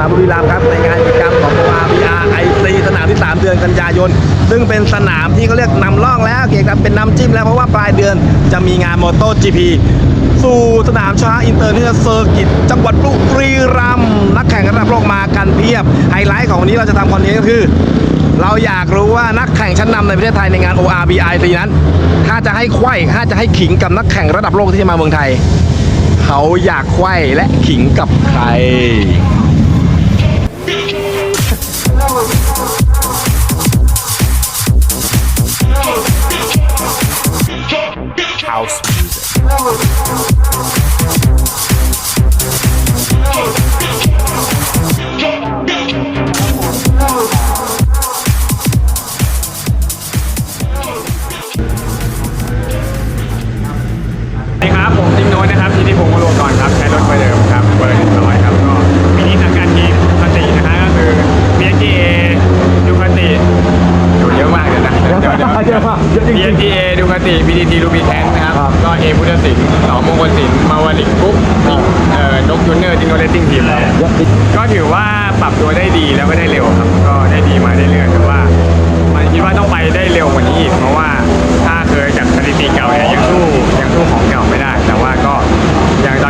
สนามบุรีรัมย์ครับในงานกิจกรรมของ ORBR IC สนามที่ 3 เดือนกันยายน ซึ่งเป็นสนามที่เขาเรียกนำร่องแล้วเกี่ยวกับเป็นนำจิ้มแล้วเพราะว่าปลายเดือนจะมีงานมอเตอร์ GP สู่สนามช้างอินเตอร์เนชั่นแนลเซอร์กิตจังหวัดบุรีรัมย์นักแข่งระดับโลกมากันเพียบ ไฮไลท์ของวันนี้เราจะทำคอนเทนต์ก็คือ เราอยากรู้ว่านักแข่งชั้นนำในประเทศไทยในงาน ORBI ปีนั้น ถ้าจะให้ไขว้ถ้าจะให้ขิงกับนักแข่งระดับโลกที่จะมาเมืองไทย เขาอยากไขว้และขิงกับใคร House เอพุทธศิลป์หนอมงคลศิลป์มาวลิกกรุ๊ปเอ่อนกยูเนอร์จิโนเลตติ้งทีมแล้วก็ถือว่าปรับตัวได้ดีแล้วก็ได้เร็วครับ ก็ได้ดีมาเรื่อยๆแต่ว่า มันคิดว่าต้องไปได้เร็วกว่านี้อีกเพราะว่าถ้าเคยจากสถิติเก่าเนี่ยยังสู้ยังสู้ของเก่าไม่ได้ แต่ว่าก็ยังตอน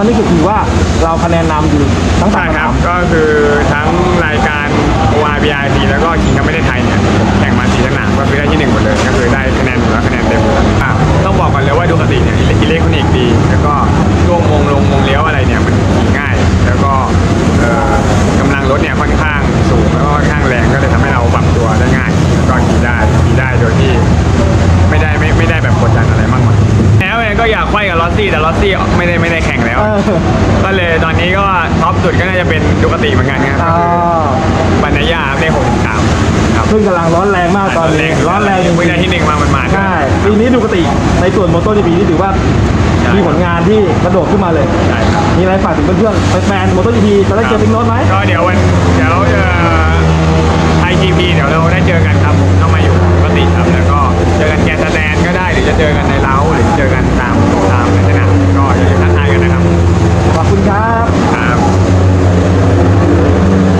อยๆครับเราะตอนนี้คือถือว่าเราคะแนนนำอยู่ทั้งสาใช่มสครับมก็คือทั้งรายการ o r b i t แล้วก็คิงคัพไม่ได้ไทยเนี่ยผมแข่งมาสี่สนามก็คือได้ที่หนึ่งหมดเลยก็ ไขว้กับลอสซี่แต่ลอสซี่ไม่ได้ไม่ได้แข่งแล้ว เออ ก็เลยตอนนี้ก็ท็อปสุดก็น่าจะเป็นดูคติเหมือนกันครับอ่าบรรยาได้หกสามครับซึ่งกำลังร้อนแรงมากตอนนี้ ร้อนแรงจริงเพิ่งได้ที่หนึ่งมามันมาใช่ ปีนี้ดูกติในส่วนมอเตอร์จีพีนี่ถือว่า ใช่ มีผลงานที่กระโดดขึ้นมาเลย ใช่ครับ มีอะไรฝากถึงเพื่อนๆแฟนมอเตอร์จีพีจะได้เจอพิงโน้ตไหม ก็เดี๋ยววันเดี๋ยวไอทีพีเดี๋ยวเราได้เจอกันครับผมต้องมาอยู่ปก ติครับ แล้วก็เจอกันแกนสแตนก็ได้หรือจะเจอกันในเล้าหรือเจอกันตามตามในสนามก็อย่าลืมทักทายกันนะครับ ขอบคุณครับ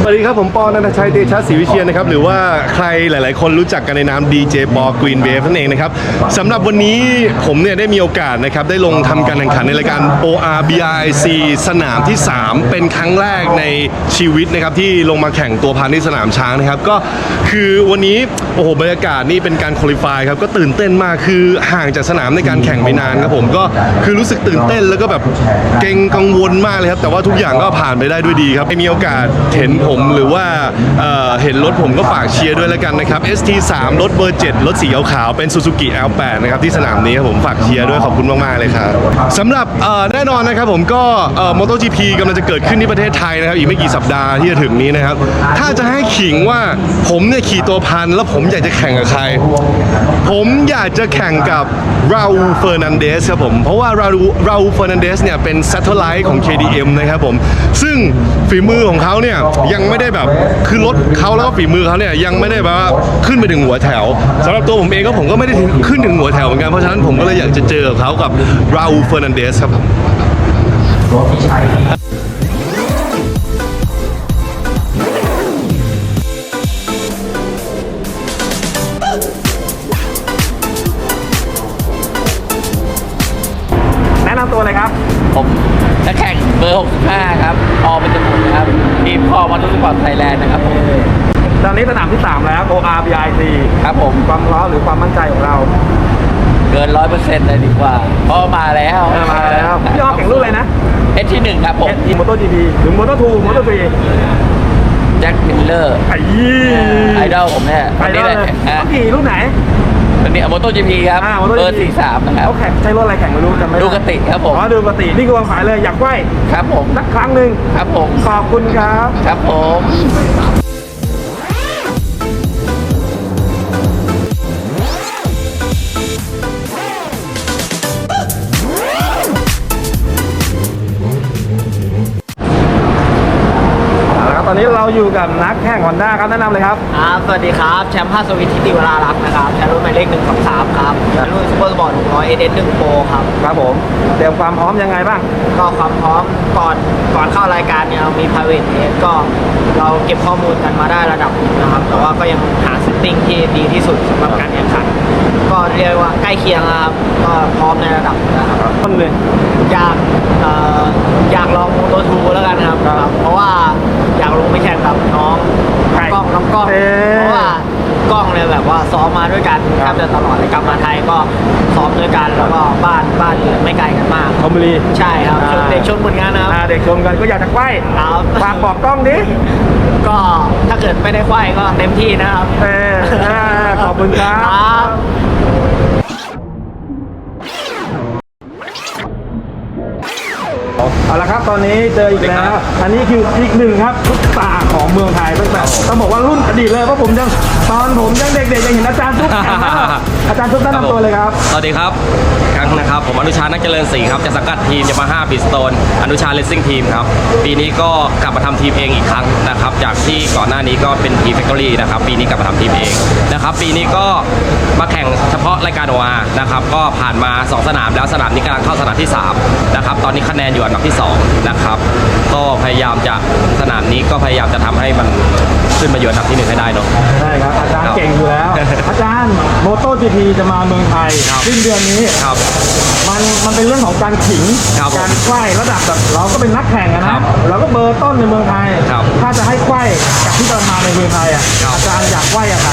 สวัสดี ครับ ผมปอนันทชัยเตชะศรีวิเชียนนะครับ หรือว่าใครหลาย ๆ คนรู้จักกันในนามดีเจปอกรีนเวฟนั่นเองนะครับสำหรับวันนี้ผมเนี่ยได้มีโอกาสนะครับ ได้ลงทำการแข่งขันในรายการ ORBIC สนามที่ 3 เป็นครั้งแรกในชีวิตนะครับ ที่ลงมาแข่งตัวพันที่สนามช้างนะครับ ก็คือวันนี้ โอ้โห บรรยากาศนี่เป็นการคุริฟายครับ ก็ตื่นเต้นมากคือห่างจากสนามในการแข่งไม่นานครับผมก็คือรู้สึกตื่นเต้นแล้วก็แบบเกรงกังวลมากเลยครับแต่ว่าทุกอย่างก็ผ่านไปได้ด้วยดีครับมีโอกาสเห็นผมหรือว่าเอ่อเห็นรถผมก็ฝากเชียร์ด้วยแล้วกันนะครับ ST3 รถเบอร์ 7 รถสีขาวๆเป็น Suzuki L8 นะครับที่สนามนี้ครับผมฝากเชียร์ด้วยขอบคุณมากๆเลยครับสำหรับเอ่อแน่นอนนะครับผมก็เอ่อ MotoGP กำลังจะเกิดขึ้นที่ประเทศไทยนะครับอีกไม่กี่สัปดาห์ที่จะถึงนี้นะครับถ้าจะให้ขิงว่าผมเนี่ยขี่ตัวพันแล้วผมอยากจะแข่งกับใคร ผมอยากจะแข่งกับราอูเฟอร์นันเดสครับผมเพราะว่าราอูราอูเฟอร์นันเดสเนี่ยเป็น s ซ t เท l ไลท์ของ KDM นะครับผมซึ่งฝีมือของเขาเนี่ยยังไม่ได้แบบคือรถเขาแล้วก็ฝีมือเขาเนี่ยยังไม่ได้แบบว่าขึ้นไปถึงหัวแถวสำหรับตัวผมเองก็ผมก็ไม่ได้ถึงขึ้นถึงหัวแถวเหมือนกันเพราะฉะนั้นผมก็เลยอยากจะเจอกับเขากับราอูเฟอร์นันเดสครับผมแนะนำตัวเลยครับ ผมนักแข่งเบอร์ 65 ครับ ออเป็นจมูก นะครับทีมพอมอเตอร์สปอร์ตไทยแลนด์นะครับผมตอนนี้สนามที่ 3 แล้ว ORBIC ครับผมความพร้อมหรือความมั่นใจของเราเกินร้อยเปอร์เซ็นต์เลยดีกว่าเพราะมาแล้วเออมาแล้วพี่อ้อแข่งรุ่นอะไรนะเอสที่หนึ่งครับผมทีมอเตอร์จีพีหรือมอเตอร์ทูมอเตอร์ทรีแจ็คมิลเลอร์ไอ้ยี่ไอดอลผมเนี่ยไปวันได้นี้เลเลยยอะเขาขี่รุ่นไหน วันนี้มอเตอร์จีพีครับ อ่า MotoGP เบอร์43นะครับ เขาแข่งใช้รถอะไรแข่งไม่รู้จำไม่ได้ดูกติครับผม อ๋อดูกตินี่คือวางขายเลยอยากไหวครับผม สักครั้งหนึ่งครับผม ขอบคุณครับ ครับผม นนี้เราอยู่กับนักแข่งฮอนด้าครับแนะนำเลยครับ ครับ สวัสดีครับ แชมป์ภาคสวิตทิติวรารักษ์นะครับ แชมป์รุ่นหมายเลขหนึ่งสองสามครับแชมป์รุ่นซูเปอร์สปอร์ตหกร้อยเอเดนหนึ่งโปรครับ ครับผม เตรียมความพร้อมยังไงบ้าง ก็ความพร้อมก่อนก่อนเข้ารายการเนี่ยเรามี private test ก็เราเก็บข้อมูลกันมาได้ระดับหนึ่งนะครับ แต่ว่าก็ยังหาเซตติ้งที่ดีที่สุดสำหรับการแข่งขัน ก็เรียกว่าใกล้เคียงนะครับ ก็พร้อมในระดับหนึ่งนะครับต้นเลยอยากเอ่ออยากลองโมโตทูแล้วกันครับครับเพราะว่า อยากลงไปแข่งกับน้องใคร กล้องน้องกล้องเอ๊ะเพราะว่ากล้องเนี่ยแบบว่าซ้อมมาด้วยกันแทบจะตลอดเลยกลับมาไทยก็ซ้อมด้วยกันแล้วก็บ้านบ้านอยู่ไม่ไกลกันมากชมบุรีใช่ครับอ่าเด็กชนเหมือนกันนะครับ อ่าเด็กชมกันก็อยากจะไขว้ครับ ฝากบอกกล้องดิก็ถ้าเกิดไม่ได้ไขว้ก็เต็มที่นะครับ เอออ่าขอบคุณครับครับเอาละครับ ตอนนี้เจออีกแล้ว อันนี้คืออีกหนึ่งครับทุกตาของเมืองไทยตั้งแต่ต้องบอกว่ารุ่นอดีตเลยเพราะผมยังตอนผมยังเด็กๆยังเห็นอาจารย์ทุกแข่งนะอาจารย์ทุกแนะนำตัวเลยครับ สวัสดีครับอีกครั้งนะครับผมอนุชานักเจริญศรีครับจะสังกัดทีมยามาฮ่าบิสโตนอนุชาเลสซิ่งทีมครับปีนี้ก็กลับมาทำทีมเองอีกครั้งนะครับจากที่ก่อนหน้านี้ก็เป็นทีมแฟคทอรี่นะครับปีนี้กลับมาทำทีมเองนะครับปีนี้ก็มาแข่งเฉพาะรายการโออานะครับก็ผ่านมา 2 สนามแล้วสนามนี้กำลังเข้าสนามที่3นะครับตอนนี้คะแนนอยู่อันดับที่ 2นะครับ ก็พยายามจะสนามนี้ก็พยายามจะทำให้มันขึ้นมาอยู่อันดับที่หนึ่งให้ได้เนาะ ใช่ครับอาจารย์เก่งอยู่แล้ว อาจารย์โมโต GP จะมาเมืองไทยครับ สิ้นเดือนนี้ ครับ มันมันเป็นเรื่องของการขิงครับผมการไขว้ระดับแบบเราก็เป็นนักแข่งอะครันะบเราก็เบอร์ต้นในเมืองไทย ครับถ้าจะให้ไขว้กับที่จะมาในเมืองไทยอะครับ อาจารย์อยากไขว้ยังไง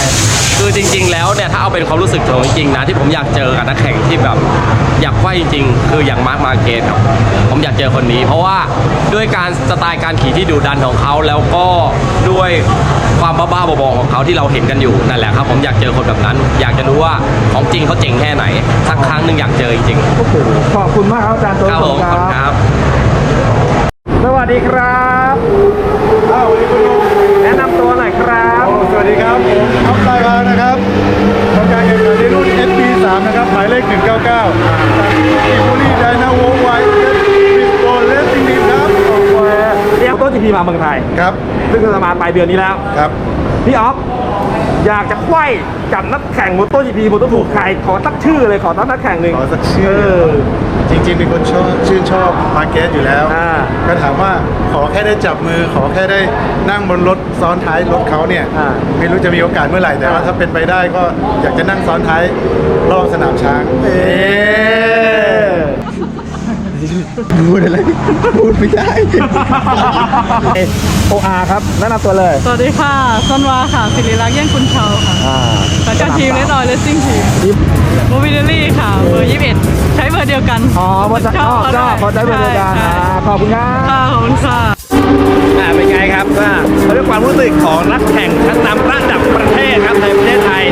คือจริง ๆ แล้วเนี่ยถ้าเอาเป็นความรู้สึกของจริงๆนะที่ผมอยากเจอกับนักแข่งที่แบบอยากไขว้จริงๆ คืออย่างมาร์คมาเกตครับผมอยากเจอคนนี้เพราะว่าด้วยการสไตล์การขี่ที่ดุดันของเขาแล้วก็ด้วยความบ้าๆบอๆของเขาที่เราเห็นกันอยู่นั่นแหละครับ ผมอยากเจอคนแบบนั้น อยากจะรู้ว่าของจริงเขาเจ๋งแค่ไหน สักครั้งหนึ่งอยากเจอจริงโอ้โหขอบคุณมากครับอาจารย์โจๆครับผมขอบคุณครับ สวัสดีครับอ้าวแนะนำตัวหน่อยครับ สวัสดีครับผมท็อปไซบางนะครับทำการแข่งขันในรุ่น SP3 นะครับ หมายเลข 199 เรียกโมโต GP มาเมืองไทย ครับ ซึ่งจะมาปลายเดือนนี้แล้ว ครับ พี่ออฟอยากจะไขว้กับนักแข่งโมโต GP โมโตถูกใครขอสักชื่อเลยขอสักนักแข่งหนึ่งขอสักชื่อเออจริงๆเป็นคนชอบชื่นชอบมาร์เก็ตอยู่แล้วอ่าก็ถามว่าขอแค่ได้จับมือ ขอแค่ได้นั่งบนรถซ้อนท้ายรถเขาเนี่ยอ่าไม่รู้จะมีโอกาสเมื่อไหร่แต่ว่าอ่าถ้าเป็นไปได้ก็อยากจะนั่งซ้อนท้ายรอบสนามช้างเอ๊ะ พูดอะไรพูดไม่ได้โออาร์ครับแนะนำตัวเลยสวัสดีค่ะซอนวาค่ะสิริรักษ์แย่งคุณเชาค่ะอ่าสังกัดทีมเลสออยเลสซิ่งทีมโมบิเดลี่ค่ะเบอร์21ใช้เบอร์เดียวกันอ๋อพอจะชอบชอบพอใจเบอร์เดียวกันใช่อ่าขอบคุณครับค่ะขอบคุณค่ะอ่าเป็นไงครับว่าเขาเรียกความรู้สึกของนักแข่งชั้นนำระดับประเทศครับในประเทศไทย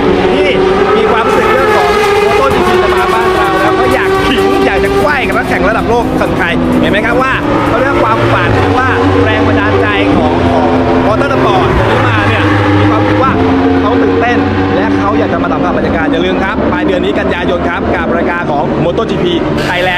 แข่งระดับโลกคนไทยเห็นไหมครับว่าเขาเรียกความฝันคือว่าแรงบันดาลใจของของมอเตอร์สปอร์ตที่มาเนี่ยมีความคิดว่าเขาตื่นเต้น และเขาอยากจะมาสัมผัสบรรยากาศอย่าลืมครับปลายเดือนนี้กันยายนครับกับรายการของ MotoGP Thailand